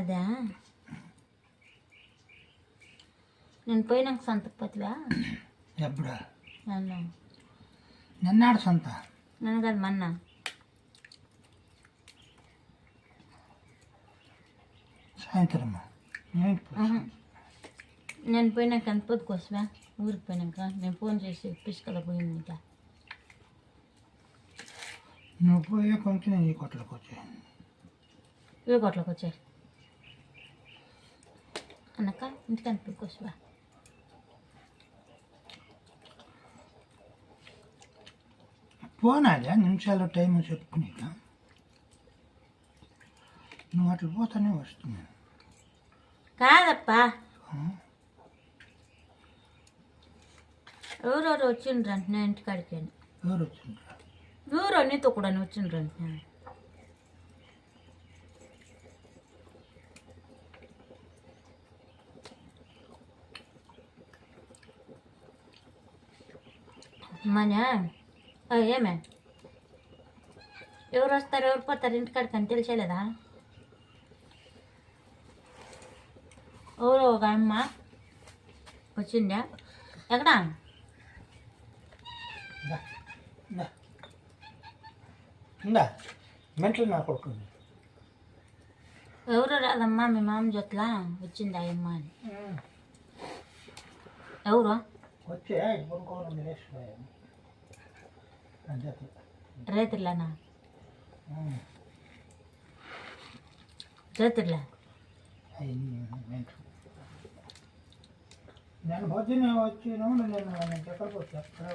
అదా? నేను పోయినాక సంతకు పోతివా? ఎప్పుడా? నన్ను నిన్నాడు సొంత? నన్ను కాదు మన్న సాయంత్రం. నేను పోయినాక ఎంత పొద్దుకోసవా ఊరికి పోయినాక నేను ఫోన్ చేసి పిసుకల పోయింది ఇంకా. నువ్వు పోయే కొంచెం ఈ కొట్లకు వచ్చాయి. ఇవే కొట్లోకి వచ్చాయి. అన్నక్క ఇంటికి పొద్దుకోసవా పోనాదా నిమిషాలు టైం చెప్పుకునేక నువ్వు అట్లా పోతానే వస్తుంది కాదప్పా? ఎవరెవరు వచ్చిండ్రంట నేను ఇంటికాడికి ఎవరు వచ్చిండ్రు? ఎవరో నీతో కూడా వచ్చిండ్రంట మన ఏమే? ఎవరు వస్తారు ఎవరు పోతారు ఇంటికాడికి అని తెలిసేలేదా? ఎవరో ఒక అమ్మ వచ్చిందా? ఎక్కడా? మెంటలు నా ఎవరు రాదమ్మా మీ మామ జొట్ల వచ్చింది అమ్మ అని? ఎవరు? వచ్చే కొనుక్కోవడం తినేసిపోయాను అంతే. రైతులనా. రైతులే నేను పొద్దున్నే వచ్చిన నేను నేను ఎక్కడికి వచ్చి ఎక్కడ